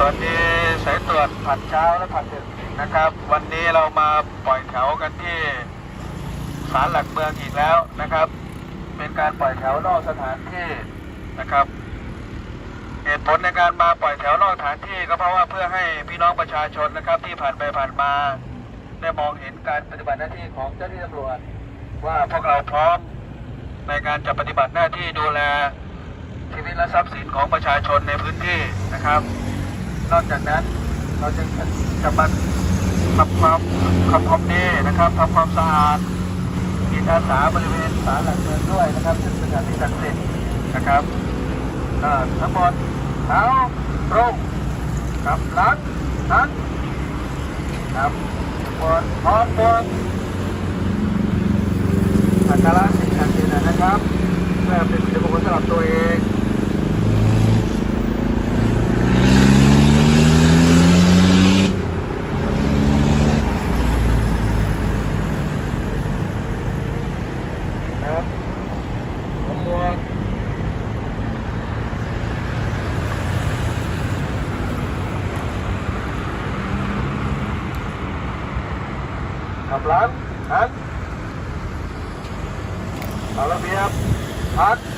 สวัสดีสายตรวจผัดเช้าและผัดดึกนะครับ วันนี้เรามาปล่อยแถวกันที่ศาลหลักเมืองอีกแล้วนะครับ เป็นการปล่อยแถวนอกสถานที่นะครับเหตุผลในการมาปล่อยแถวนอกสถานที่ก็เพราะว่าเพื่อให้พี่น้องประชาชนนะครับ ที่ผ่านไปผ่านมาได้มองเห็นการปฏิบัติหน้าที่ของเจ้าหน้าที่ตำรวจ ว่าพวกเราพร้อมในการจะปฏิบัติหน้าที่ดูแลชีวิตและทรัพย์สินของประชาชนในพื้นที่นะครับ นอกจากนั้นเราจะจะมาทำความทำความดีนะครับทำความสะอาดจิตอาสาบริเวณศาลหลักเมืองด้วยนะครับ ซึ่งเป็นสถานที่ศักดิ์สิทธิ์นะครับทั้งหมดเท้าตรงกับหลังนั้นครับทุกคนพร้อมตัวอัตลักษณ์สิ่งศักดิ์สิทธิ์นะครับเพื่อเป็นสิริมงคลสำหรับตัวเอง ขบวนขับ